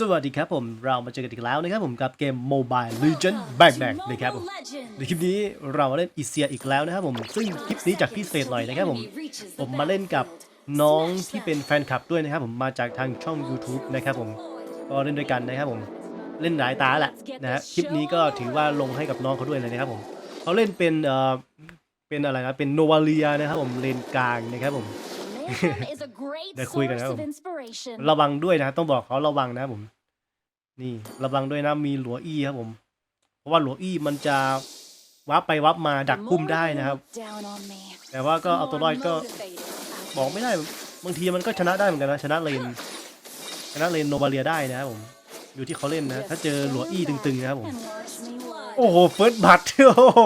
สวัสดีครับผม เรามาเจอกันอีกแล้วนะครับผมกับเกม Mobile Legend Bang Bang นะครับผมในคลิปนี้เรามาเล่นอีเซียอีกแล้วนะครับผมซึ่งคลิปนี้จากพิเศษหน่อยนะครับผมผมมาเล่นกับน้องที่เป็นแฟนคลับด้วยนะครับผมมาจากทางช่อง YouTube นะครับผมก็เล่นด้วยกันนะครับผมเล่นหลายตาแหละนะฮะคลิปนี้ก็ถือว่าลงให้กับน้องเขาด้วยเลยนะครับผมเขาเล่นเป็นเอ่อเป็นอะไรนะเป็นโนวาเลียนะครับผมเลนกลางนะครับผม เดี๋ยวคุยกันครับผมระวังด้วยนะ ต้องบอกเขาระวังนะครับผม นี่ระวังด้วยนะมีหลัวอี้ครับผม เพราะว่าหลัวอี้มันจะวับไปวับมาดักกุ้มได้นะครับ แต่ว่าก็เอาตัวรอดก็บอกไม่ได้บางทีมันก็ชนะได้เหมือนกันนะชนะเลนชนะเลนโนบาเลียได้นะครับผม อยู่ที่เขาเล่นนะ ถ้าเจอหลัวอี้ตึงๆนะครับผม โอ้โหเฟิร์สบัตโอ้โห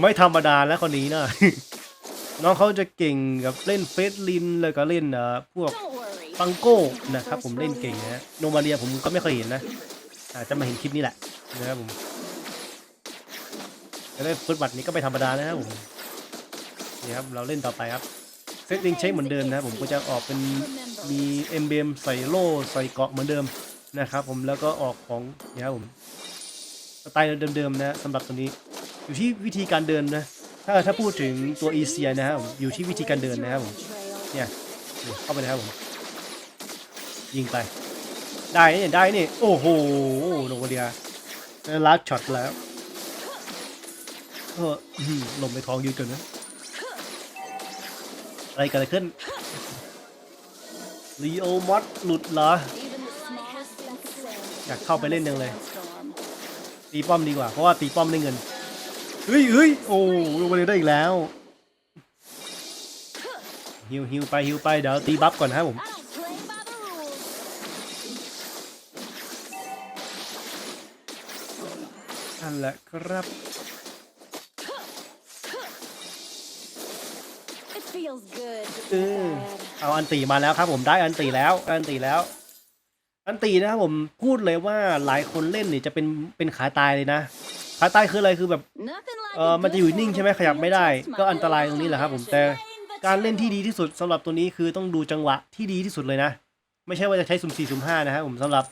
ไม่ธรรมดาแล้วคนนี้นะ น้องเขาจะเก่งกับเล่นเฟสลินแล้วก็เล่นเอ่อพวกปังโก้นะครับผมเล่นเก่งนะโนมาเรียผมก็ไม่เคยเห็นนะอาจจะมาเห็นคลิปนี้แหละนะครับผมจะได้ฟุตบัตนี้ก็ไม่ธรรมดานะครับผมนี่ครับเราเล่นต่อไปครับเซตลิงใช้เหมือนเดิมนะครับผมก็จะออกเป็นมีเอ็มเบมใส่โล่ใส่เกาะเหมือนเดิมนะครับผมแล้วก็ออกของนี่ครับผมสไตล์เดิมๆนะสำหรับตัวนี้ อยู่ที่วิธีการเดินนะ ถ้าถ้าพูดถึงตัวอีเซียนะครับอยู่ที่วิธีการเดินนะครับผมเนี่ยเข้าไปนะครับผมยิงไป ได้นี่ได้นี่โอ้โหโนเดียลักช็อตแล้วเออหลมไปท้องยืดเกินนะอะไรกันขึ้นลีโอมอสหลุดเหรออยากเข้าไปเล่นยังเลย ตีป้อมดีกว่า เพราะว่าตีป้อมได้เงิน เฮ้ยเฮ้ยโอ้โนวาเดียได้อีกแล้วฮิวฮิวไปฮิวไปเดี๋ยวตีบัฟก่อนนะครับผมนั่นแหละครับ เออเอาอันตีมาแล้วครับผมได้อันตีแล้วได้อันตีแล้ว อันตีนะครับผมพูดเลยว่าหลายคนเล่นเนี่ยจะเป็นเป็นขาตายเลยนะขาตายคืออะไรคือแบบ เออมันจะอยู่นิ่งใช่ไหมขยับไม่ได้ ก็อันตรายตรงนี้แหละครับผมแต่การเล่นที่ดีที่สุดสำหรับตัวนี้คือต้องดูจังหวะที่ดีที่สุดเลยนะ ไม่ใช่ว่าจะใช้สุ่มสี่สุ่มห้านะครับผมสำหรับ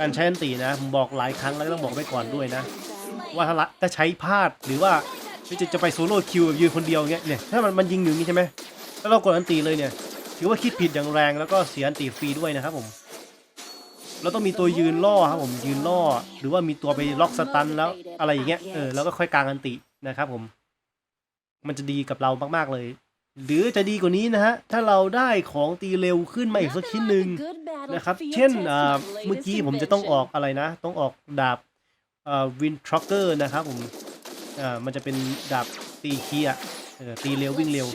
การใช้อันตีนะผมบอกหลายครั้งแล้วต้องบอกไว้ก่อนด้วยนะ ว่าถ้าละใช้พลาดหรือว่าจะจะไปโซโล่คิวแบบยืนคนเดียวเงี้ยเนี่ยถ้ามันมันยิงอยู่อย่างงี้ใช่ไหมแล้วเรากดอันตีเลยเนี่ย ถือว่าคิดผิดอย่างแรงแล้วก็เสียอันตีฟรีด้วยนะครับผมเราต้องมีตัวยืนล่อครับผมยืนล่อ หรือว่ามีตัวไปล็อกสตันแล้วอะไรอย่างเงี้ยเออแล้วก็ค่อยกางอันติ นะครับผม มันจะดีกับเรามากๆเลย หรือจะดีกว่านี้นะฮะ ถ้าเราได้ของตีเร็วขึ้นมาอีกสักชิ้นหนึ่งนะครับ เช่นอ่าเมื่อกี้ผมจะต้องออกอะไรนะ ต้องออกดาบเอ่อวินทร็อกเกอร์นะครับผมอ่ามันจะเป็นดาบตีเคียร์เออตีเร็ววิ่งเร็ว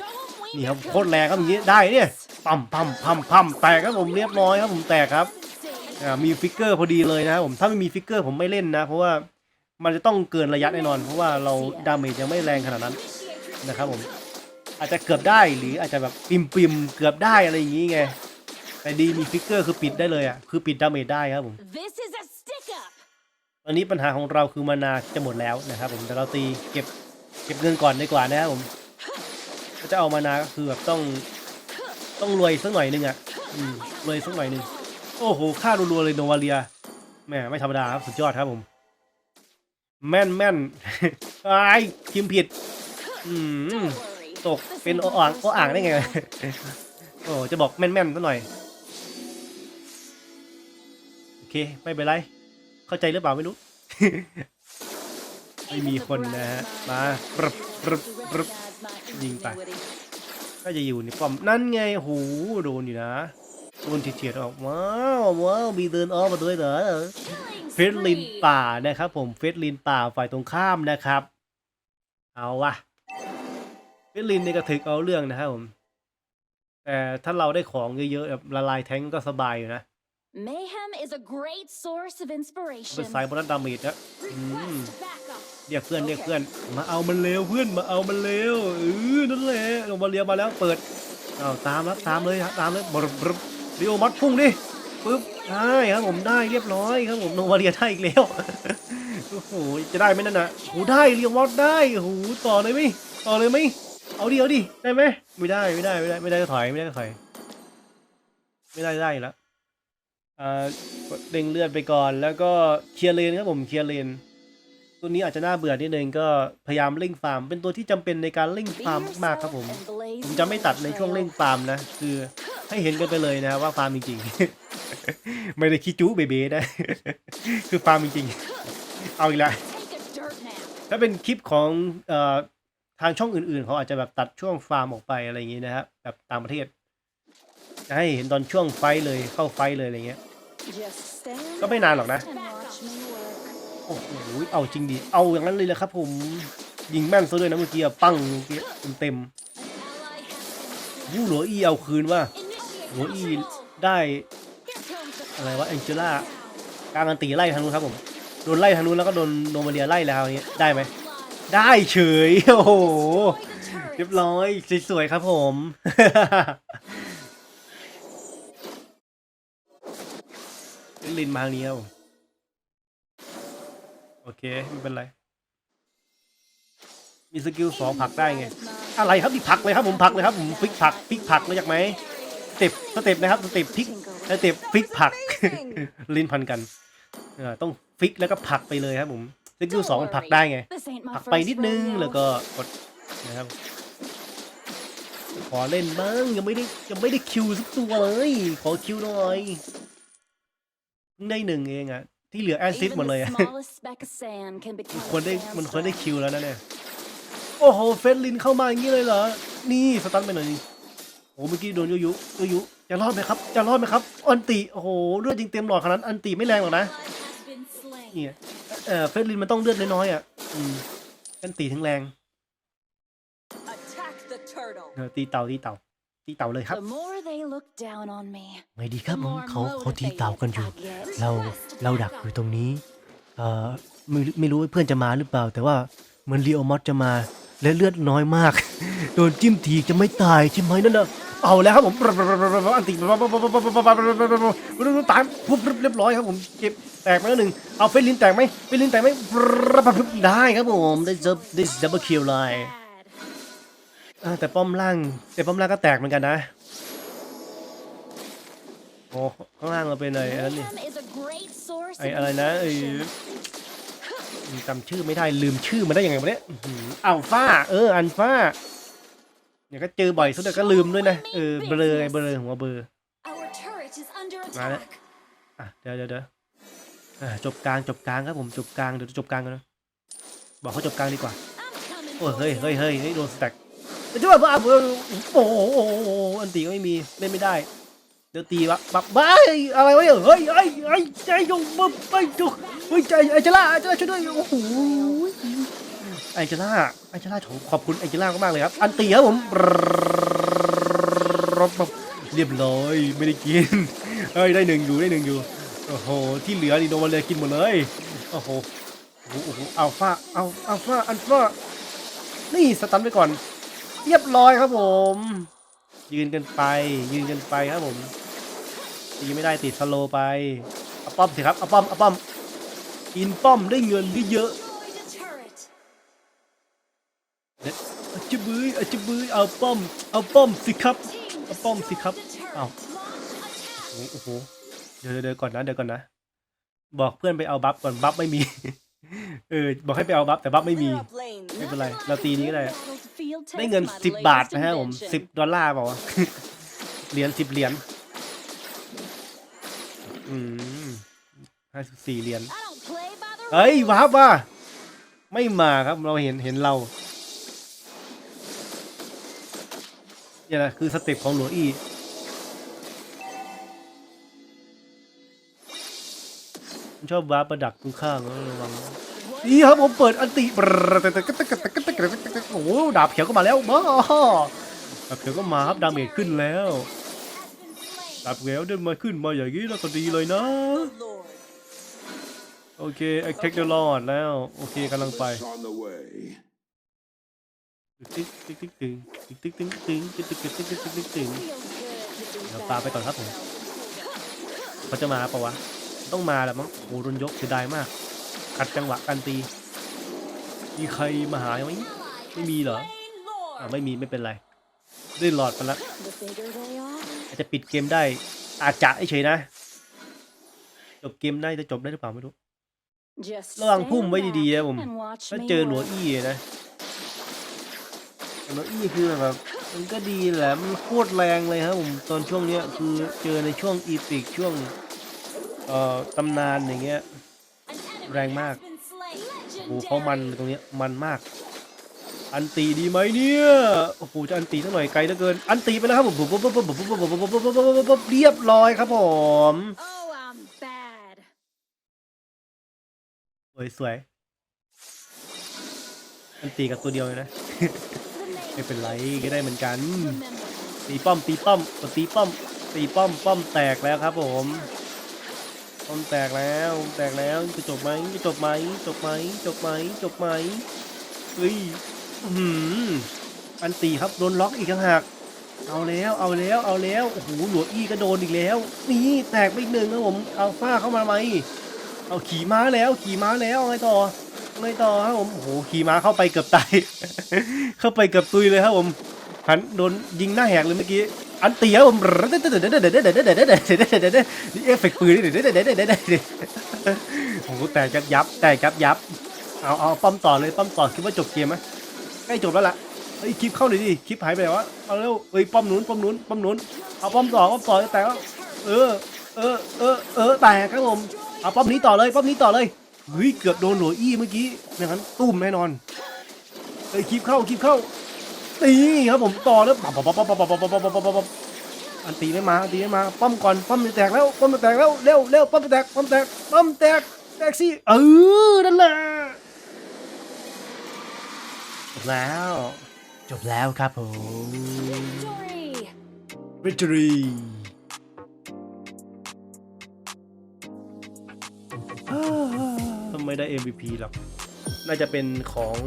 นี่ครับโคตรแรงครับอย่างนี้ได้เนี่ยปั๊มปั๊มปั๊มปั๊มแตกครับผมเรียบร้อยครับผมแตกครับอ่ามีฟิกเกอร์พอดีเลยนะครับผมถ้าไม่มีฟิกเกอร์ผมไม่เล่นนะ เพราะว่า มันจะต้องเกินระยะแน่นอน เพราะว่าเราดาเมจยังไม่แรงขนาดนั้นนะครับผม อาจจะเกือบได้หรืออาจจะแบบปิมปิมๆเกือบได้อะไรอย่างนี้ไง แต่ดีมีฟิกเกอร์คือปิดได้เลยอะคือปิดดาเมจได้ครับผมตอนนี้ปัญหาของเราคือมานาจะหมดแล้วนะครับผมแต่เราตีเก็บเก็บเงินก่อนดีกว่านะครับผมถ้าจะเอามานาก็คือแบบต้องต้องรวยสักหน่อยหนึงอะอืมรวยสักหน่อยหนึงโอ้โหค่ารัวๆเลยโนวาเลียแหมไม่ธรรมดาครับสุดยอดครับผม แม่นแม่นไอ้ายพิมพ์ผิด อืมตกเป็นโออ่างโออ่างได้ไง โอ้จะบอกแม่นๆสักหน่อย โอเค ไม่เป็นไร เข้าใจหรือเปล่าไม่รู้ ไม่มีคนนะฮะ มาปรึบปรึบปรึบยิงไปก็จะอยู่ในป้อมนั่นไงโหโดนอยู่นะโดนเฉียดๆออกว้าวว้าวมีเดินออกมาด้วยเหรอ ฟสลินป่านะครับผมเฟสลินป่าฝ่ายตรงข้ามนะครับ เอาวะเฟสลินในกระถึกเอาเรื่องนะครับผม แต่ถ้าเราได้ของเยอะๆแบบละลายแท้งก็สบายอยู่นะ Mayhem is a great source of เป็น inspiration. สายบอลดาเมจนะอืม Request backup. เรียกเพื่อนเรียกเพื่อน มาเอามันเร็วเพื่อนมาเอามันเร็วเออนั่นแหละลงมาเรียวมาแล้วเปิดเอาตามครับตามเลยครับตามเลยบรบบรบเรียวมัดพุ่งดิ ปึ๊บได้ครับผมได้เรียบร้อยครับผมโนวาเรียได้อีกแล้วโอ้โหจะได้ไหมนั่นนะโอ้ได้เรียวมัดได้โอ้โหต่อเลยไหมต่อเลยไหมเอาดิเอาดิได้ไหมไม่ได้ไม่ได้ไม่ได้ไม่ได้ก็ถอยไม่ได้ก็ถอยไม่ได้ได้แล้วเอ่อเด้งเลือดไปก่อนแล้วก็เคลียร์เลนครับผมเคลียร์เลน ตัวนี้อาจจะน่าเบื่อนิดนึงก็พยายามเร่งฟาร์ม เป็นตัวที่จำเป็นในการเร่งฟาร์มมากครับผมผมจะไม่ตัดในช่วงเร่งฟาร์มนะ คือให้เห็นกันไปเลยนะครับว่าฟาร์มจริงๆไม่ได้คิดจู้เบเบ้นะคือฟาร์มจริงๆเอาอีกแล้วถ้าเป็นคลิปของเอ่อทางช่องอื่นๆ เขาอาจจะแบบตัดช่วงฟาร์มออกไปอะไรอย่างนี้นะครับแบบต่างประเทศจะให้เห็นตอนช่วงไฟเลยเข้าไฟเลยอะไรเงี้ยก็ไม่นานหรอกนะ โอ้โหเอาจริงดิเอาอย่างนั้นเลยเลยครับผมยิงแม่นซะด้วยนะเมื่อกี้ปังเมื่อกี้เต็มๆยูหลัวอีเอาคืนว่าหัวอีได้อะไรวะแองเจล่ากลางอันตีไล่ทางนู้นครับผมโดนไล่ทางนู้นแล้วก็โดนโนมาเรียไล่แล้วนี้ได้ไหมได้เฉยโอ้โหเรียบร้อยสวยๆครับผมลินมาทางนี้ครับผมโอ เค ไม่เป็นไร มีสกิลสองผลักได้ไง อะไรครับดิผลักเลยครับผมผลักเลยครับผมฟิกผลักฟิกผลักรู้จักไหมสเต็ปสเต็ปนะครับสเต็ปพลิกสเต็ปฟิกผลัก ลิ้นพันกันเออต้องฟิกแล้วก็ผลักไปเลยครับผมสกิลสองผลักได้ไงผลักไปนิดนึงแล้วก็กดนะครับขอเล่นบ้างยังไม่ได้ยังไม่ได้คิวสักตัวเลย ขอคิวหน่อย ได้หนึ่งเองอะ ที่เหลือแอสซิสหมดเลยอะ มันควรได้มันควรได้คิวแล้วนะเนี่ย โอ้โห เฟสลินเข้ามาอย่างนี้เลยเหรอ นี่สตันไปหน่อยนึงโอ้เมื่อกี้โดนยุยุยุยุจะรอดไหมครับ จะรอดไหมครับ อันติ โอ้โห เลือดยิงเต็มหลอดขนาดนั้นอันติไม่แรงหรอกนะ เนี่ยเออเฟสลินมันต้องเลือดน้อยๆอะ อืม อันติถึงแรงเออตีเต่าตีเต่า ตีเต่าเลยครับไม่ดีครับผมเขาเขาตีเต่ากันอยู่เราเราดักอยู่ตรงนี้ เอ่อไม่ไม่รู้ว่าเพื่อนจะมาหรือเปล่า แต่ว่าเหมือนลีโอมอสจะมาและเลือดน้อยมาก โดนจิ้มทีจะไม่ตายใช่ไหมนั่นน่ะเอาแล้วครับผมอันติตายปุ๊บเรียบร้อยครับผมเก็บแตกไปแล้วหนึ่งเอาเฟรลินแตกไหมเฟรลินแตกไหมได้ครับผมได้จับได้ดับเบิลคิวเลย อ่าแต่ป้อมล่างแต่ป้อมล่างก็แตกเหมือนกันนะโอ้ข้างล่างเราเป็นอะไรอันนั้นนี่ไออะไรนะไอจำชื่อไม่ได้ลืมชื่อมันได้ยังไงวะเนี่ยอัลฟาเอออัลฟาเนี่ยก็เจอบ่อยสุดแต่ก็ลืมด้วยนะเออเบลอไงเบลอหัวเบลอมาแล้วอะเดี๋ยวเดี๋ยวเดี๋ยวอะจบกลางจบกลางครับผมจบกลางเดี๋ยวจบกลางกันนะบอกเขาจบกลางดีกว่าโอ้ยเฮ้ยเฮ้ยเฮ้ยนี่โดนสแต็ก จะว่าบ้าเบอร์โอ้โอ้โหอันตีก็ไม่มีเล่นไม่ได้ เดี๋ยวตีวะบับบ้าอะไรวะเฮ้ยไอ้ไอ้ใจยงบับไปจุกเฮ้ยใจไอ้เจล่าไอ้เจล่าช่วยด้วยโอ้โหไอ้เจล่าไอ้เจล่าขอบคุณไอ้เจล่ามากเลยครับ อันตีครับผมเรียบร้อยไม่ได้กินเฮ้ยได้หนึ่งอยู่ได้หนึ่งอยู่โอ้โหที่เหลือนี่โดนมาเลยกินหมดเลยโอ้โหโอ้โหโอ้โหอัลฟาอัลอัลฟาอัลฟานี่สตันไปก่อน เรียบร้อยครับผม ยืนกันไป ยืนกันไปครับผมตีไม่ได้ติดสโลไปเอาป้อมสิครับเอาป้อมเอาป้อมกินป้อมได้เงินเยอะอาจจะบื้ออาจจะบื้อเอาป้อมเอาป้อมสิครับเอาป้อมสิครับเอาโอ้โหเดี๋ยวเดี๋ยวก่อนนะเดี๋ยวก่อนนะ บอกเพื่อนไปเอาบัฟก่อนบัฟไม่มี เออ บอกให้ไปเอาบัฟแต่บัฟไม่มี ไม่เป็นไร เราตีนี้ก็ได้ ได้เงินสิบบาทนะฮะผมสิบดอลลาร์เปล่าวะเหรียญสิบเหรียญอืมห้าสิบสี่เหรียญเฮ้ยวาร์ปว่ะไม่มาครับเราเห็นเห็นเราเนี่ยนะคือสเต็ปของหลวงอีผมชอบวาร์ปประดักตรงข้างนะระวัง นี่ครับผมเปิดอันติโอ้ดาบเขียวก็มาแล้วมาดาบเขียวก็มาครับดาเมจขึ้นแล้วดาบเขียวเดินมาขึ้นมาอย่างนี้แล้วก็ดีเลยนะ โอเคไอ้เทคเดอร์ลอดแล้ว โอเคกำลังไป on the way. ติ๊กติ๊กติ๊กติ๊กติ๊กติ๊กติ๊กติ๊กติ๊กติ๊กติ๊กติ๊กติ๊กติ๊กติ๊กเดี๋ยวปาไปก่อนครับผมเขาจะมาปะวะ ต้องมาแหละมั้งโอ้โดนยกเสียดายมาก ขัดจังหวะการตี มีใครมาหาไหมไม่มีเหรออ่าไม่มีไม่เป็นไรได้หลอดไปแล้วอาจจะปิดเกมได้ อาจจะเฉยนะ จบเกมได้จะจบได้หรือเปล่าไม่รู้ระวังพุ่มไว้ดีๆนะผมถ้าเจอหหลัววอี้นะหลัวอี้คือแบบมันก็ดีแหละมันโคตรแรงเลยครับผมตอนช่วงเนี้ยคือเจอในช่วงอีพิกช่วงเอ่อตำนานอย่างเงี้ย แรงมากโอ้โหเขามันตรงนี้มันมาก อันตีดีไหมเนี่ยโอ้โหจะอันตีสักหน่อยไกลเหลือเกิน อันตีไปแล้วครับผมเรียบร้อยครับผมสวยสวยอันตีกับตัวเดียวเลยนะไม่เป็นไรก็ได้เหมือนกันตีป้อมตีป้อมตีป้อมตีป้อมป้อมแตกแล้วครับผม อมแตกแล้วแตกแล้วจะจบไหมจะจบไหมจบไหมจบไหมจบไหมเฮ้ยอื้อหืออันตีครับโดนล็อกอีกต่างหากเอาแล้วเอาแล้วเอาแล้วโอ้โหหลวอี้ก็โดนอีกแล้ว นี่แตกไปอีกหนึ่งครับผมอัลฟาเข้ามาไหมเอาขี่ม้าแล้วขี่ม้าแล้วเอาไงต่อเอาไงต่อครับผมโอ้โหขี่ม้าเข้าไปเกือบตายเข้าไปเกือบตุยเลยครับผมหันโดนยิงหน้าแหกเลยเมื่อกี้ อันเตียวผมนี่เอฟเฟกต์ปืนนี่โอ้โหแตกยับยับแตกยับยับเอาเอาป้อมต่อเลยป้อมต่อคิดว่าจบเกมไหมใกล้จบแล้วล่ะเฮ้ยคลิปเข้าหน่อยดิคลิปหายไปไหนวะเอาเร็วเฮ้ยป้อมนู้นป้อมนู้นป้อมนู้นเอาป้อมต่อป้อมต่อแตกแล้วเออเออเออเออแตกครับผมเอาป้อมนี้ต่อเลยป้อมนี้ต่อเลยเฮ้ยเกือบโดนหลัวอี้เมื่อกี้อย่างนั้นตุ้มแน่นอนเฮ้ยคลิปเข้าคลิปเข้า ตีครับผมต่อแล้วปั๊บปั๊บปั๊บปั๊บปั๊บปั๊บปั๊บปั๊บปั๊บอันตีไม่มาอันตีไม่มาป้อมก่อนป้อมจะแตกแล้วป้อมจะแตกแล้วเร็วเร็วป้อมจะแตกป้อมแตกป้อมแตกแตกสิเออนั่นแหละจบแล้ว จบแล้วครับผม victory ทำไมได้ MVP หรอกน่าจะเป็นของ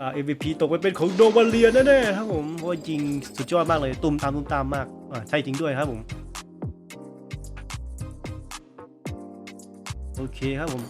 อ่า MVP ตกไปเป็นของโดวาเลียแน่ๆครับผมเพราะจริงสุดยอดมากเลยตุ้มตามตุ้มตามมากอ่าใช่จริงด้วยครับผม โอเคครับผม